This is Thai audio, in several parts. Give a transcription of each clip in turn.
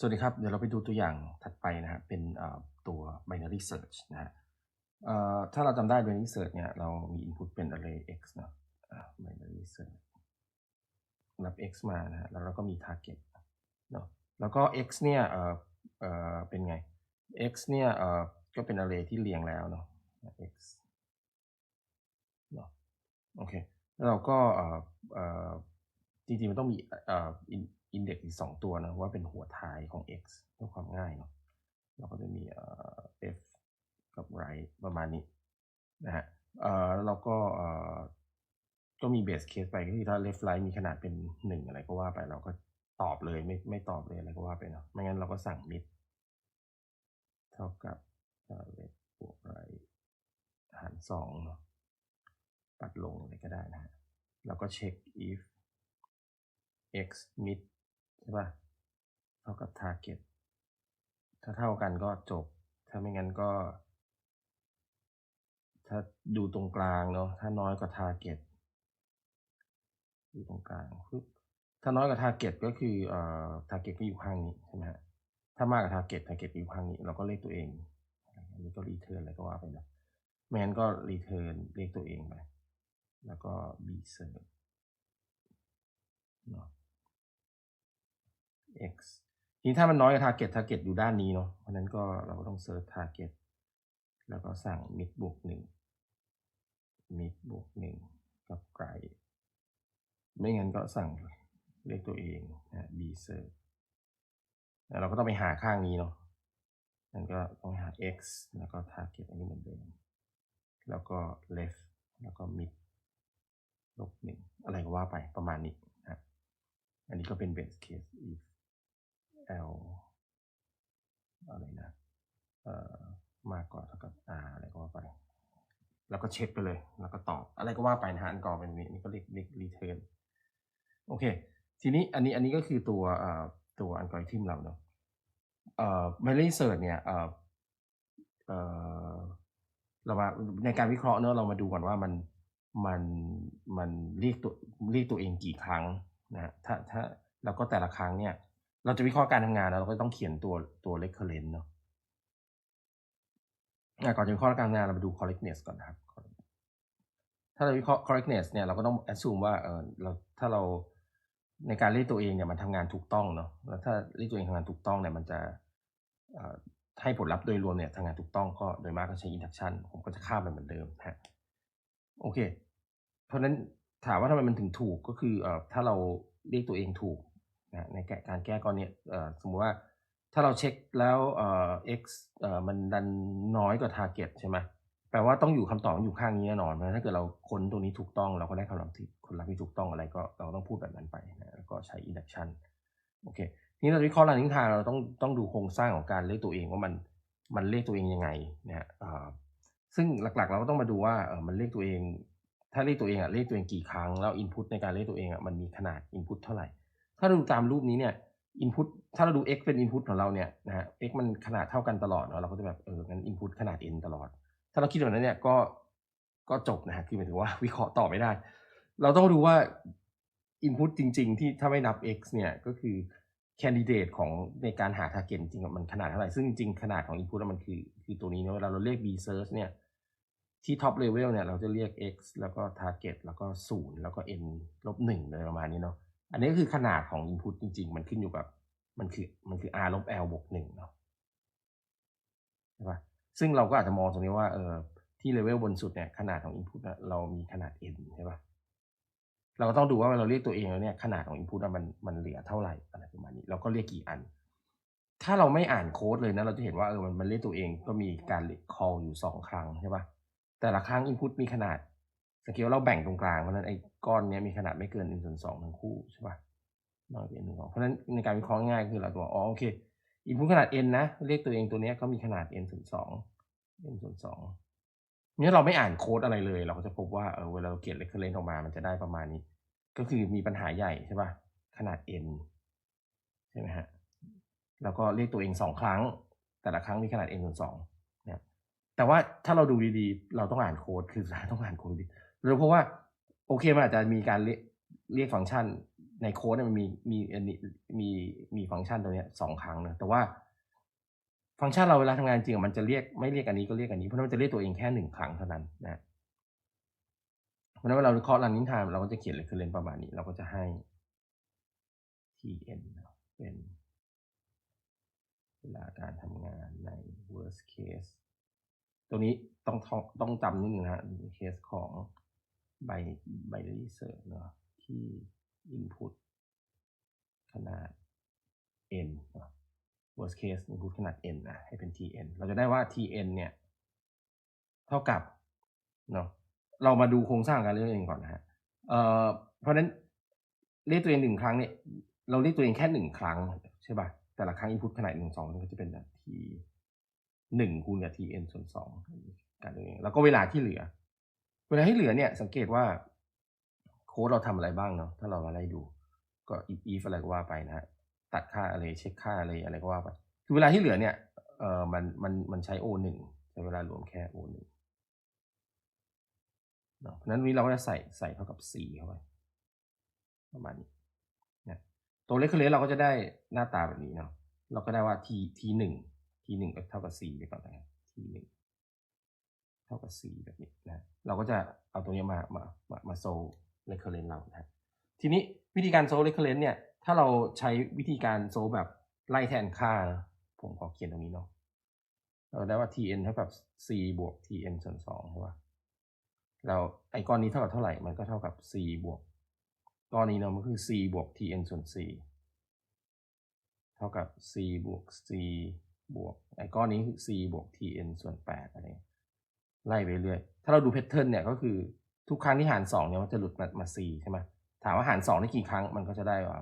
สวัสดีครับ เดี๋ยวเราไปดูตัวอย่างถัดไปนะฮะเป็นตัว binary search นะฮะถ้าเราจำได้ binary search เนี่ยเรามี input เป็น array x เนอะ binary search รับ x มานะฮะแล้วเราก็มี target เนอะแล้วก็ x เนี่ยเออเออเป็นไง x เนี่ยเออก็เป็น array ที่เรียงแล้วเนาะ x เนาะโอเคแล้วเราก็เออเออจริงๆมันต้องมีเออ อินเด็กซ์อีกสองตัวนะว่าเป็นหัวท้ายของ x เพื่อความง่ายเนาะเราก็จะมีเอ่อ f กับ right ประมาณนี้นะฮะเอ่อแล้วเราก็เอ่อก็มี base case ไปก็คือถ้า left right มีขนาดเป็นหนึ่งอะไรก็ว่าไปเราก็ตอบเลยไม่ไม่ตอบเลยอะไรก็ว่าไปเนาะไม่งั้นเราก็สั่ง mid เท่ากับเอ่อ left บวก right หารสองเนาะปัดลงอะไรก็ได้นะฮะแล้วก็เช็ค if x mid ช่ป่ะเท่ากับ target ถ้าเท่ากันก็จบ ถ้าไม่งั้นก็ ถ้าดูตรงกลางเนาะถ้าน้อยกว่า target ดูตรงกลางปึ๊บถ้าน้อยกว่า target ก็คือเอ่อ target ก็อยู่ข้างนี้ใช่ไหมฮะถ้ามากกว่า target target อยู่ข้างนี้ เราก็เลขตัวเองอันนี้ก็ return อะไรก็ว่าไปนะไม่งั้นก็ return เลขตัวเองไปแล้วก็ b serve เนาะ x ทีนี้ถ้ามันน้อยกว่า target target อยู่ด้านนี้เนาะเพราะนั้นก็เราก็ต้อง search target แล้วก็สั่ง mid บวกหนึ่ง mid บวกหนึ่งกับไกล ไม่งั้นก็สั่งเลขตัวเองนะ b serve แล้วเราก็ต้องไปหาข้างนี้เนาะนั่นก็ต้องหา x แล้วก็ target อันนี้เหมือนเดิม แล้วก็ left แล้วก็ mid ลบหนึ่งอะไรก็ว่าไปประมาณนี้นะอันนี้ก็เป็น base case if l อะไรนะเอ่อมากกว่าเท่ากับ r อะไรก็ว่าไป แล้วก็เช็คไปเลย แล้วก็ตอบ อะไรก็ว่าไปนะฮะอันก่อนเป็นนี้นี่ก็เรียกเรียก return โอเค ทีนี้อันนี้อันนี้ก็คือตัวเอ่อตัวอัลกอริทึมเราเนาะเอ่อ binary search เนี่ยเอ่อเอ่อเรามาในการวิเคราะห์เนอะเรามาดูก่อนว่ามันมันมันเรียกตัวเรียกตัวเองกี่ครั้งนะฮะถ้าถ้าแล้วก็แต่ละครั้งเนี่ย เราจะวิเคราะห์การทำงานแล้วเราก็ต้องเขียนตัวตัว recurrent เนาะอะก่อนจะวิเคราะห์การทำงานเรามาดู correctness ก่อนนะครับ ถ้าเราวิเคราะห์ correctness เนี่ยเราก็ต้อง assume ว่าเออเราถ้าเราในการเรียกตัวเองเนี่ยมันทำงานถูกต้องเนาะแล้วถ้าเรียกตัวเองทำงานถูกต้องเนี่ยมันจะให้ผลลัพธ์โดยรวมเนี่ยทำงานถูกต้องก็โดยมากก็ใช้ induction ผมก็จะข้ามไปเหมือนเดิมฮะโอเค เพราะฉะนั้นถามว่าทำไมมันถึงถูกก็คือเอ่อถ้าเราเรียกตัวเองถูก ในการแก้ก้อนเนี่ยสมมุติว่าถ้าเราเช็คแล้วเอ่อ x เอ่อมันดันน้อยกว่า target ใช่ไหมแปลว่าต้องอยู่คำตอบอยู่ข้างนี้แน่นอนเพราะถ้าเกิดเราค้นตัวนี้ถูกต้องเราก็ได้คำตอบที่คนรับที่ถูกต้องอะไรก็เราต้องพูดแบบนั้นไปนะแล้วก็ใช้ induction โอเคนี้เราวิเคราะห์หลังทิศทางเราต้องต้องดูโครงสร้างของการเรียกตัวเองว่ามันมันเรียกตัวเองยังไงนะฮะซึ่งหลักๆ เราก็ต้องมาดูว่าเออมันเรียกตัวเอง ถ้าเรียกตัวเองอะเรียกตัวเองกี่ครั้งแล้ว input ในการเรียกตัวเองอะมันมีขนาด input เท่าไหร่ ถ้าเราดูตามรูปนี้เนี่ย input ถ้าเราดู x เป็น input ของเราเนี่ยนะฮะ x มันขนาดเท่ากันตลอดเนาะเราก็จะแบบเอองั้น input ขนาด n ตลอด ถ้าเราคิดแบบนั้นเนี่ยก็ก็จบนะฮะคือหมายถึงว่าวิเคราะห์ต่อไม่ได้ เราต้องดูว่า input จริง ๆ ที่ถ้าไม่นับ x เนี่ยก็คือ candidate ของในการหา target จริงมันขนาดเท่าไหร่ ซึ่งจริงๆขนาดของ input มันคือคือตัวนี้เนาะเวลาเราเรียก b search เนี่ยที่ top level เนี่ยเราจะเรียก x แล้วก็ target แล้วก็ศูนย์แล้วก็ n ลบหนึ่งอะไรประมาณนี้เนาะ อันนี้คือขนาดของ input จริง ๆ มันขึ้นอยู่กับมันคือมันคือ r ลบ l บวกหนึ่งเนาะใช่ปะซึ่งเราก็อาจจะมองตรงนี้ว่าเออที่เลเวลบนสุดเนี่ยขนาดของ input เรามีขนาด n ใช่ปะเราก็ต้องดูว่าเราเรียกตัวเองแล้วเนี่ยขนาดของ input มันมันเหลือเท่าไหร่อะไรประมาณนี้เราก็เรียกกี่อัน ถ้าเราไม่อ่านโค้ดเลยนะเราจะเห็นว่าเออมันมันเรียกตัวเองก็มีการ call อยู่สองครั้งใช่ปะแต่ละครั้ง input มีขนาด สังเกตว่าเราแบ่งตรงกลางเพราะฉะนั้นไอ้ก้อนเนี้ยมีขนาดไม่เกิน n ส่วนสองทั้งคู่ใช่ปะน้อยกว่า n ส่วนสองเพราะฉะนั้นในการวิเคราะห์ง่ายคือเราตัวอ๋อโอเค input ขนาด n นะเรียกตัวเองตัวเนี้ยก็มีขนาด n ส่วนสอง n ส่วนสองเนี่ยเราไม่อ่านโค้ดอะไรเลย เราก็จะพบว่าเออเวลาเราเขียน recurrent ออกมามันจะได้ประมาณนี้ ก็คือมีปัญหาใหญ่ใช่ปะขนาด n ใช่ไหมฮะแล้วก็เรียกตัวเองสองครั้ง แต่ละครั้งมีขนาด n ส่วนสองนะแต่ว่าถ้าเราดูดีๆ เราต้องอ่านโค้ดคือต้องอ่านโค้ด ดีเราเพราะว่าโอเคมันอาจจะมีการเรียกเรียกฟังก์ชันในโค้ดมันมีมีอันนี้มีมีฟังก์ชันตัวเนี้ยสองครั้งนะแต่ว่า ฟังก์ชันเราเวลาทำงานจริงมันจะเรียกไม่เรียกอันนี้ก็เรียกอันนี้เพราะมันจะเรียกตัวเองแค่หนึ่งครั้งเท่านั้นนะเพราะนั้นเวลาเราเคาะห์ running time เราก็จะเขียน recurrent ประมาณนี้ เราก็จะให้ tn เป็นเวลาการทำงานใน worst case ตัวนี้ต้องต้องจำนิดนึงนะฮะในเคสของ ใบ binary search เนาะที่ input ขนาด n เนอะ worst case input ขนาด n นะให้เป็น tn เราจะได้ว่า tn เนี่ย เท่ากับเนาะเรามาดูโครงสร้างการเรียกตัวเองก่อนนะฮะเอ่อเพราะนั้นเรียกตัวเองหนึ่งครั้งเนี่ย เราเรียกตัวเองแค่หนึ่งครั้งใช่ป่ะแต่ละครั้ง input ขนาดหนึ่งสองมันก็จะเป็นแบบ t หนึ่งคูณกับ tn ส่วนสองการเรียกตัวเองแล้วก็เวลาที่เหลือ เวลาที่เหลือเนี่ยสังเกตว่าโค้ดเราทำอะไรบ้างเนาะถ้าเรามาไล่ดู ก็ if if อะไรก็ว่าไปนะฮะตัดค่าอะไรเช็คค่าอะไรอะไรก็ว่าไปคือเวลาที่เหลือเนี่ยเออมันมันมันใช้ o หนึ่งใช้เวลารวมแค่ o หนึ่งเนาะเพราะนั้นนี้เราก็จะใส่ใส่เท่ากับ c เข้าไปประมาณนี้นะตัวเลขเคเลสเราก็จะได้หน้าตาแบบนี้เนาะเราก็ได้ว่า t t หนึ่ง t หนึ่งก็เท่ากับ c ไปก่อนนะ t หนึ่ง เท่ากับ c แบบนี้นะเราก็จะเอาตัวนี้มามามามาโซเลขเคอร์เลนเรานะทีนี้วิธีการโซเลขเคอร์เลนเนี่ยถ้าเราใช้วิธีการโซลแบบไล่แทนค่านะผมขอเขียนตรงนี้เนาะเราได้ว่า tn เท่ากับ c บวก tn ส่วนสองใช่ปะเราไอ้ก้อนนี้เท่ากับเท่าไหร่ มันก็เท่ากับ c บวก ก้อนนี้เนาะมันคือ c บวก tn ส่วน c เท่ากับ c บวก c บวก ไอ้ก้อนนี้คือ c บวก tn ส่วนแปดอะไรเงี้ย ไล่ไปเรื่อยถ้าเราดูแพทเทิร์นเนี่ยก็คือทุกครั้งที่หารสองเนี่ยมันจะหลุดมามา c ใช่ไหมถามว่าหารสองได้กี่ครั้งมันก็จะได้ว่า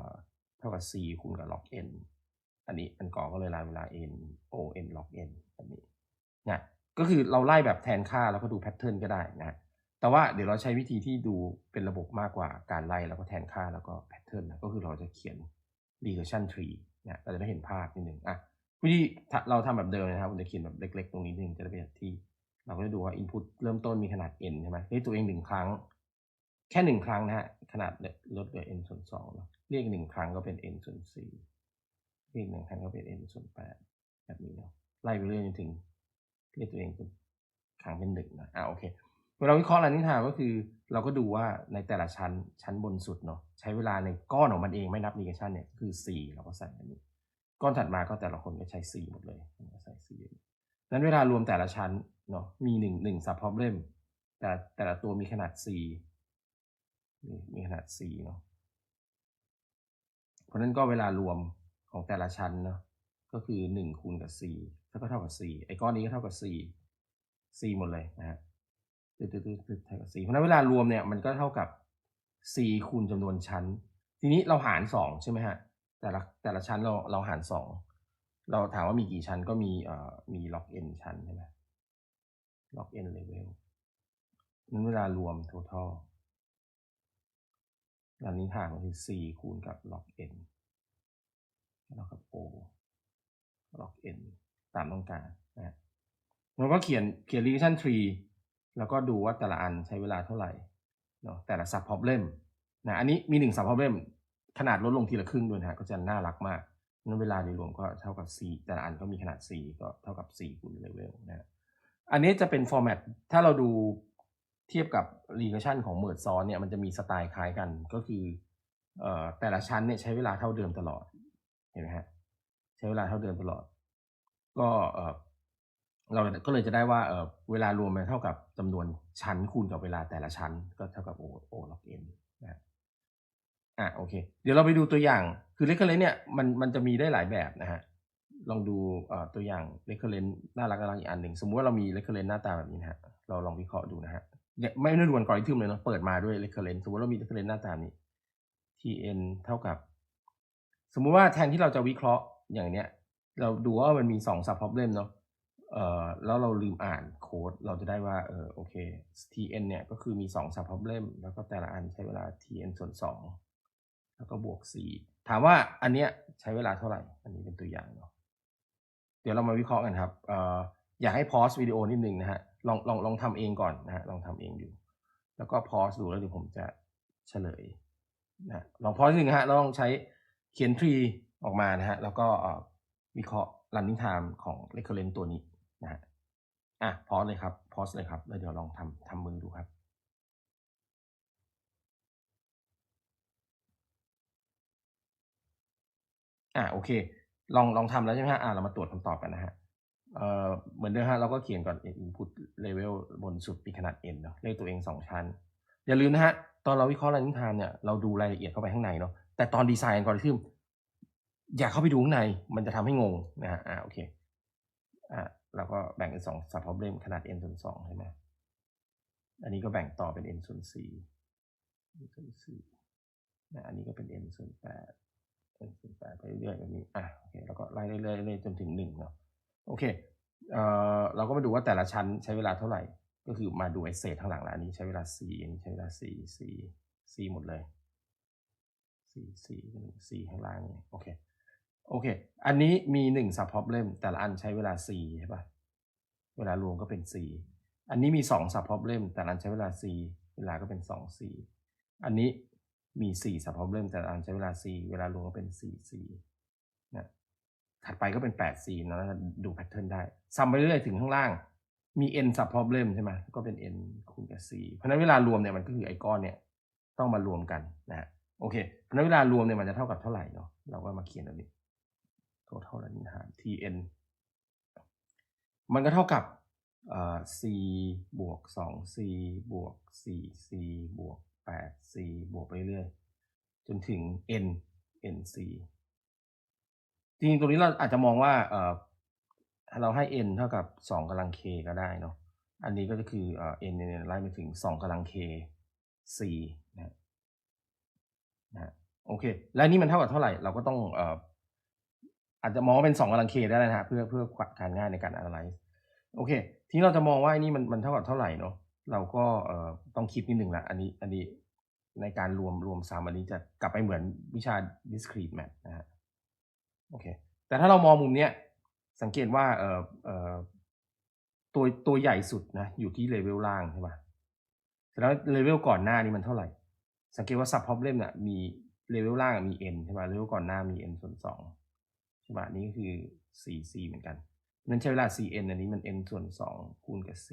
เท่ากับ c คูณกับ log n อันนี้อันก่อนก็เลยลายเวลา n o n log n แบบนี้นะก็คือเราไล่แบบแทนค่าแล้วก็ดูแพทเทิร์นก็ได้นะแต่ว่าเดี๋ยวเราใช้วิธีที่ดูเป็นระบบมากกว่าการไล่แล้วก็แทนค่าแล้วก็แพทเทิร์นนะก็คือเราจะเขียน regression tree นะเราจะได้เห็นภาพนิดนึงอะวิธีเราทำแบบเดิมนะครับผมจะเขียนแบบเล็ก ๆ ตรงนี้นึงจะได้เป็นที่ เราก็จะดูว่า input เริ่มต้นมีขนาด n ใช่ไหมเรียกตัวเองหนึ่งครั้ง แค่หนึ่งครั้งนะฮะขนาดลดเหลือ n ส่วนสองเนอะเรียกหนึ่งครั้งก็เป็น n ส่วนสี่เรียกหนึ่งครั้งก็เป็น n ส่วนแปดแบบนี้เนาะไล่ไปเรื่อยจนถึงเรียกตัวเองเป็นครั้งเป็นหนึ่งนะอะโอเคเวลาวิเคราะห์อะไรนิทานก็คือ เราก็ดูว่าในแต่ละชั้นชั้นบนสุดเนาะใช้เวลาในก้อนของมันเองไม่นับ negation เนี่ยคือ 4 เราก็ใส่อันนี้ ก้อนถัดมาก็แต่ละคนก็ใช้ 4 หมดเลยก็ใส่4 นั้นเวลารวมแต่ละชั้นเนาะมีหนึ่งหนึ่ง sub problem แต่แต่ละตัวมีขนาด4นี่มีขนาด4เนาะเพราะนั้นก็เวลารวมของแต่ละชั้นเนาะก็คือ1คูณกับ4แล้วก็เท่ากับ4ไอ้ก้อนนี้ก็เท่ากับ4 4หมดเลยนะฮะตึ๊ดตึ๊ดตึ๊ดตึ๊ดเท่ากับ4เพราะนั้นเวลารวมเนี่ยมันก็เท่ากับ4คูณจำนวนชั้น ทีนี้เราหาร2ใช่ไหมฮะแต่ละแต่ละชั้นเราเราหาร2 เราถามว่ามีกี่ชั้นก็มีเอ่อมี log n ชั้นใช่ไหม log n level นั้นเวลารวม total อันนี้ห่างก็คือ4คูณกับ log n เท่ากับ o log n ตามต้องการนะฮะเราก็เขียนเขียน regression tree แล้วก็ดูว่าแต่ละอันใช้เวลาเท่าไหร่เนาะแต่ละ sub problem นะอันนี้มีหนึ่ง sub problem ขนาดลดลงทีละครึ่งด้วยนะฮะก็จะน่ารักมาก นั้นเวลาโดยรวมก็เท่ากับ4แต่ละอันก็มีขนาด4ก็เท่ากับ4คูณ level นะอันนี้จะเป็น format ถ้าเราดูเทียบกับ regression ของ merge ซ้อนเนี่ยมันจะมีสไตล์คล้ายกันก็คือแต่ละชั้นเนี่ยใช้เวลาเท่าเดิมตลอดเห็นไหมฮะใช้เวลาเท่าเดิมตลอด ก็เราก็เลยจะได้ว่าเเวลารวมมันเท่ากับจำนวนชั้นคูณกับเวลาแต่ละชั้นก็เท่ากับ o o log n นะ อะโอเค เดี๋ยวเราไปดูตัวอย่างคือ recurrent เนี่ยมันมันจะมีได้หลายแบบนะฮะลองดูตัวอย่าง recurrent น่ารักน่ารักอีกอันหนึ่งสมมุติว่าเรามี recurrent หน้าตาแบบนี้นะฮะเราลองวิเคราะห์ดูนะฮะไม่ได้ดูอัลกอริทึมเลยเนาะเปิดมาด้วย recurrent สมมติเรามี recurrent หน้าตานี้ tn เท่ากับ สมมุติว่าแทนที่เราจะวิเคราะห์อย่างเนี้ย เราดูว่ามันมีสอง sub problem เนาะเอ่อแล้วเราลืมอ่านโค้ดเราจะได้ว่าเออโอเค tn เนี่ยก็คือมี2 sub problem แล้วก็แต่ละอันใช้เวลา tn ส่วน2 แล้วก็บวก 4 ถามว่าอันเนี้ยใช้เวลาเท่าไหร่ อันนี้เป็นตัวอย่างเนาะเดี๋ยวเรามาวิเคราะห์กันครับอออยากให้พอสวิดีโอนิดนึงนะฮะลองลองลองทำเองก่อนนะฮะลองทำเองดูแล้วก็พอสดูแล้วเดี๋ยวผมจะเฉลยนะลองพอนิดนึงนะฮะลองใช้เขียนทรีออกมานะฮะแล้วก็วิเคราะห์ running time ของ recurrent ตัวนี้นะฮะอะพอสเลยครับพอสเลยครับแล้วเดี๋ยวลองทำทำมือดูครับ อ่าโอเค ลองลองทำแล้วใช่ไหมฮะอ่าเรามาตรวจคำตอบกันนะฮะเอ่อเหมือนเดิมฮะเราก็เขียนก่อน input level บนสุดมีขนาด n เนาะเลขตัวเองสองชั้น อย่าลืมนะฮะ ตอนเราวิเคราะห์ running time เนี่ยเราดูรายละเอียดเข้าไปข้างในเนาะแต่ตอนดีไซน์ก่อนที่อยากเข้าไปดูข้างใน มันจะทำให้งงนะฮะอ่าโอเคอ่าเราก็แบ่งเป็นสอง sub problem ขนาด n ส่วนสองใช่ไหมอันนี้ก็แบ่งต่อเป็น n ส่วนสี่ n ส่วนสี่นะอันนี้ก็เป็น n ส่วนแปด n ส่วนแปดไปเรื่อยๆแบบนี้อะโอเคแล้วก็ไล่เรื่อยๆจนถึงหนึ่งเนาะโอเคเอ่อเราก็มาดูว่าแต่ละชั้นใช้เวลาเท่าไหร่ ก็คือมาดูไอ้เศษข้างหลังแล้วอันนี้ใช้เวลาสี่อันนี้ใช้เวลาสี่สี่สี่หมดเลยสี่สี่สี่ข้างล่างนี่โอเคโอเค อันนี้มีหนึ่ง sub problem แต่ละอันใช้เวลาสี่ใช่ปะเวลารวมก็เป็นสี่อันนี้มีสอง sub problem แต่ละอันใช้เวลาสี่เวลาก็เป็นสองสี่อันนี้ มีสี่ sub problem แต่อันใช้เวลาสี่เวลารวมก็เป็นสี่สี่นะถัดไปก็เป็นแปดสี่นะดูแพทเทิร์นได้ซ้ำไปเรื่อยถึงข้างล่าง มี n sub problem ใช่ไหมก็เป็น n คูณกับ c เพราะนั้นเวลารวมเนี่ยมันก็คือไอ้ก้อนเนี่ยต้องมารวมกันนะโอเค เพราะนั้นเวลารวมเนี่ยมันจะเท่ากับเท่าไหร่เนาะเราก็มาเขียนอันนี้ total แล้วนี่นะฮะ tn มันก็เท่ากับเอ่อ c บวก 2c บวก 4c บวก 8c บวกไปเรื่อยจนถึง n nc จริงๆตรงนี้เราอาจจะมองว่าเออเราให้ n เท่ากับ 2กำลัง k ก็ได้เนาะอันนี้ก็จะคือเอ่อ n เนี่ยไล่ไปถึง 2กำลัง k c นะฮะนะโอเค และนี่มันเท่ากับเท่าไหร่ เราก็ต้องเอ่ออาจจะมองว่าเป็น 2กำลัง k ได้นะฮะเพื่อเพื่อการง่ายในการ analyze โอเค ทีนี้เราจะมองว่านี่มันมันเท่ากับเท่าไหร่เนาะ เราก็ต้องคิดนิดหนึ่งละอันนี้อันนี้ในการรวมรวมซ้ำอันนี้จะกลับไปเหมือนวิชา discrete math นะฮะโอเค แต่ถ้าเรามองมุมเนี้ยสังเกตว่าเอ่อเอ่อตัวตัวใหญ่สุดนะอยู่ที่เลเวลล่างใช่ปะแล้วเลเวลก่อนหน้านี้มันเท่าไหร่ สังเกตว่า sub problem เนี่ยมีเลเวลล่างมี n ใช่ปะเลเวลก่อนหน้ามี n ส่วนสองใช่ปะนี้ก็คือ 4c เหมือนกัน นั้นใช้เวลา cn อันนี้มัน n ส่วนสองคูณกับ c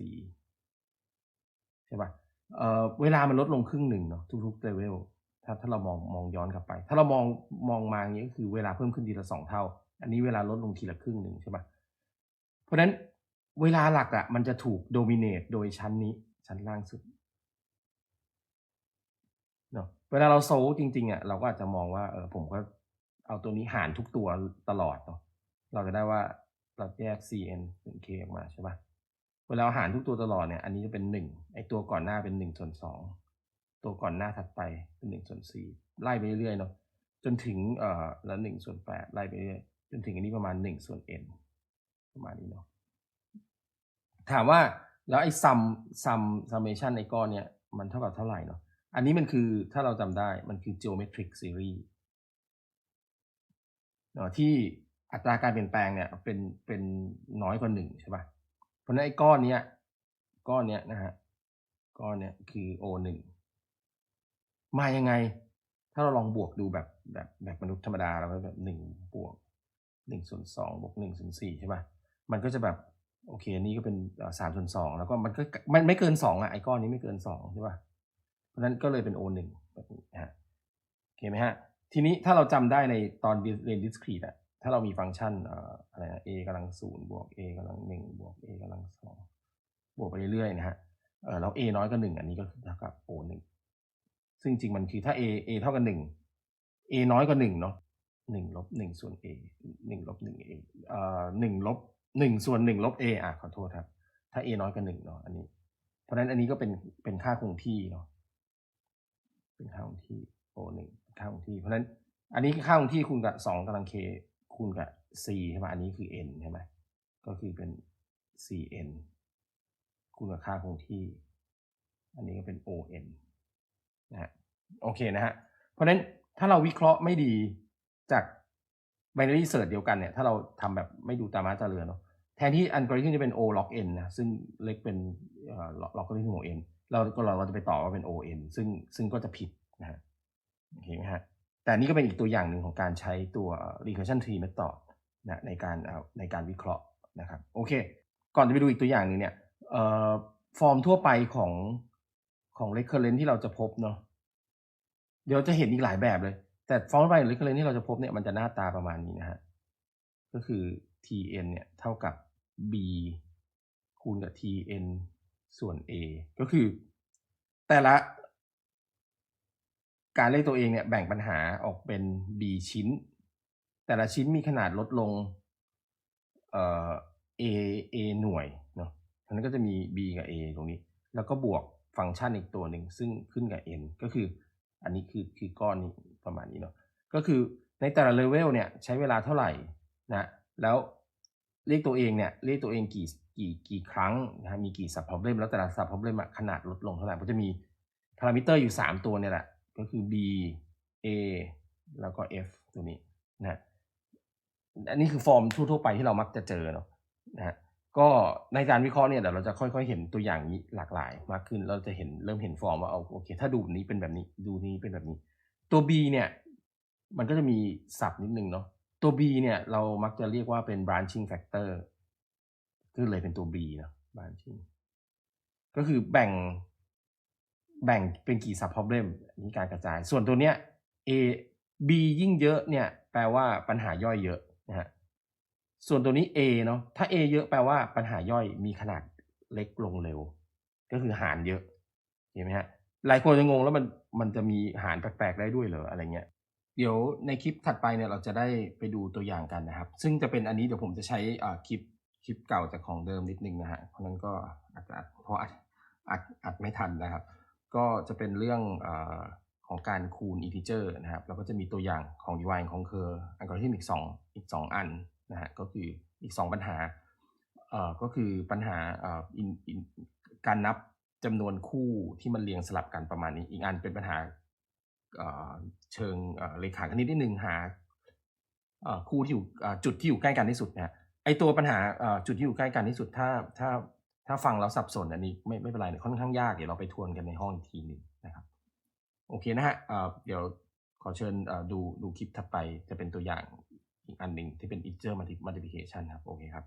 ช่ปะเอ่อเวลามันลดลงครึ่งหนึ่งเนาะทุกๆเลเวลถ้าถ้าเรามองมองย้อนกลับไป ถ้าเรามองมองมาอย่างนี้ก็คือเวลาเพิ่มขึ้นทีละสองเท่า อันนี้เวลาลดลงทีละครึ่งหนึ่งใช่ปะเพราะฉะนั้นเวลาหลักอะ่ะมันจะถูกโดมิเนตโดยชั้นนี้ชั้นล่างสุดเนาะเวลาเราโซลจริงๆอะ่ะเราก็อาจจะมองว่าเออผมก็เอาตัวนี้หารทุกตัวตลอดเนาะเราจะได้ว่าเราแยก cn ถึง k ออกมาใช่ป่ะ เวลาหารทุกตัวตลอดเนี่ย อันนี้จะเป็นหนึ่งไอตัวก่อนหน้าเป็นหนึ่งส่วนสองตัวก่อนหน้าถัดไปเป็นหนึ่งส่วนสี่ไล่ไปเรื่อยๆเนาะจนถึงเอ่อละหนึ่งส่วนแปดไล่ไปเรื่อยจนถึงอันนี้ประมาณหนึ่งส่วน n ประมาณนี้เนาะถามว่าแล้วไอ้ซัมซัมซัมเมชันไอ้ก้อนเนี่ยมันเท่ากับเท่าไหร่เนาะอันนี้มันคือถ้าเราจำได้มันคือ geometric series เนาะที่อัตราการเปลี่ยนแปลงเนี่ยเป็นเป็นน้อยกว่าหนึ่งใช่ปะ่ะ เพราะนั้นไอ้ก้อนเนี้ยก้อนเนี้ยนะฮะก้อนเนี้ยคือ o หนึ่งมายังไง ถ้าเราลองบวกดูแบบแบบแบบมนุษย์ธรรมดาเราแบบหนึ่งบวกหนึ่งส่วนสองบวกหนึ่งส่วนสี่ใช่ป่ะมันก็จะแบบโอเคนี่ก็เป็นสามส่วนสองแล้วก็มันก็มันไม่เกินสองอะไอ้ก้อนนี้ไม่เกินสองใช่ป่ะเพราะนั้นก็เลยเป็น O หนึ่งแบบนี้ฮะโอเคไหมฮะ ทีนี้ถ้าเราจำได้ในตอนเรียน discrete อะ ถ้าเรามีฟังก์ชันอะไรนะ a กำลังศูนย์บวก a กำลังหนึ่งบวก a กำลังสองบวกไปเรื่อยๆนะฮะเออแล้ว a น้อยกว่าหนึ่งอันนี้ก็คือเท่ากับ o หนึ่งซึ่งจริงมันคือถ้า a a เท่ากับหนึ่ง a น้อยกว่าหนึ่งเนาะหนึ่งลบหนึ่งส่วน a หนึ่งลบหนึ่ง a อ่อหนึ่งลบหนึ่งส่วนหนึ่งลบ a อะขอโทษครับ ถ้า a น้อยกว่าหนึ่งเนาะอันนี้ เพราะฉะนั้นอันนี้ก็เป็นเป็นค่าคงที่เนาะเป็นค่าคงที่ o หนึ่งค่าคงที่ เพราะฉะนั้นอันนี้ค่าคงที่คูณกับสองกำลัง k คูณกับ c ใช่ไหมอันนี้คือ n ใช่ไหมก็คือเป็น cn คูณกับค่าคงที่ อันนี้ก็เป็น on นะฮะโอเคนะฮะเพราะฉะนั้นถ้าเราวิเคราะห์ไม่ดีจาก binary search เดียวกันเนี่ยถ้าเราทำแบบไม่ดูตามาตราเรือเนาะแทนที่อัลกริทึมจะเป็น o log n นะซึ่งเล็กเป็นล็อกอริทึมของ n เราก็เราจะไปต่อว่าเป็น o n ซึ่งซึ่งก็จะผิดนะฮะโอเคไหมฮะ แต่นี่ก็เป็นอีกตัวอย่างหนึ่งของการใช้ตัว recursion tree method นะในการในการวิเคราะห์นะครับโอเค ก่อนจะไปดูอีกตัวอย่างหนึ่งเนี่ยฟอร์มทั่วไปของของ recurrent ที่เราจะพบเนาะเดี๋ยวจะเห็นอีกหลายแบบเลย แต่ฟอร์มทั่วไปของ recurrent ที่เราจะพบเนี่ยมันจะหน้าตาประมาณนี้นะฮะก็คือ tn เนี่ยเท่ากับ b คูณกับ tn ส่วน a ก็คือแต่ละ การเลขตัวเองเนี่ยแบ่งปัญหาออกเป็น b ชิ้น แต่ละชิ้นมีขนาดลดลงเอ่อ a a หน่วยเนาะฉะนั้นก็จะมี b กับ a ตรงนี้ แล้วก็บวกฟังก์ชันอีกตัวหนึ่งซึ่งขึ้นกับ n ก็คืออันนี้คือคือก้อนนี้ประมาณนี้เนาะก็คือในแต่ละเลเวลเนี่ยใช้เวลาเท่าไหร่นะแล้วเลขตัวเองเนี่ยเลขตัวเองกี่กี่กี่ครั้งนะมีกี่ sub problem แล้วแต่ละ sub problem ขนาดลดลงเท่าไหร่ก็จะมีพารามิเตอร์อยู่ 3 ตัวเนี่ยแหละ ก็คือ b a แล้วก็ f ตัวนี้นะฮะอันนี้คือฟอร์มทั่วๆไปที่เรามักจะเจอเนาะนะฮะก็ในการวิเคราะห์เนี่ยเดี๋ยวเราจะค่อยๆเห็นตัวอย่างนี้หลากหลายมากขึ้น เราจะเห็นเริ่มเห็นฟอร์มว่าเอาโอเค ถ้าดูนี้เป็นแบบนี้ดูนี้เป็นแบบนี้ ตัว b เนี่ยมันก็จะมีศัพท์นิดนึงเนาะตัว b เนี่ยเรามักจะเรียกว่าเป็น branching factor ก็เลยเป็นตัว b เนาะ branching ก็คือแบ่ง แบ่งเป็นกี่ sub problem นี่การกระจาย ส่วนตัวเนี้ย a b ยิ่งเยอะเนี่ยแปลว่าปัญหาย่อยเยอะนะฮะส่วนตัวนี้ a เนาะถ้า a เยอะแปลว่าปัญหาย่อยมีขนาดเล็กลงเร็ว ก็คือหารเยอะเห็นไหมฮะหลายคนจะงงแล้วมันมันจะมีหารแปลกๆได้ด้วยเหรออะไรเงี้ยเดี๋ยวในคลิปถัดไปเนี่ยเราจะได้ไปดูตัวอย่างกันนะครับ ซึ่งจะเป็นอันนี้เดี๋ยวผมจะใช้คลิปคลิปเก่าจากของเดิมนิดนึงนะฮะเพราะนั้นก็อาจจะเพราะอัดอัดอัดไม่ทันนะครับ ก็จะเป็นเรื่องอของการคูณ integer นะครับแล้วก็จะมีตัวอย่างของ divide conquer อัลกอริทึมอีกสองอีกสองอันนะฮะก็คืออีกสองปัญหาเอ่อก็คือปัญหาเอ่อการนับจำนวนคู่ที่มันเรียงสลับกันประมาณนี้ อีกอันเป็นปัญหาเชิงเลขาคณิตนิดนึงหาคู่ที่อยู่จุดที่อยู่ใกล้กันที่สุดนะฮะไอตัวปัญหาจุดที่อยู่ใกล้กันที่สุด ถ้าถ้า ถ้าฟังแล้วสับสนอันนี้ไม่ไม่เป็นไรเนี่ยค่อนข้างยากเดี๋ยวเราไปทวนกันในห้องอีกทีหนึ่งนะครับโอเคนะฮะเอ่อเดี๋ยวขอเชิญดูดูคลิปถัดไปจะเป็นตัวอย่างอีกอันหนึ่งที่เป็น integer multiplication ครับโอเคครับ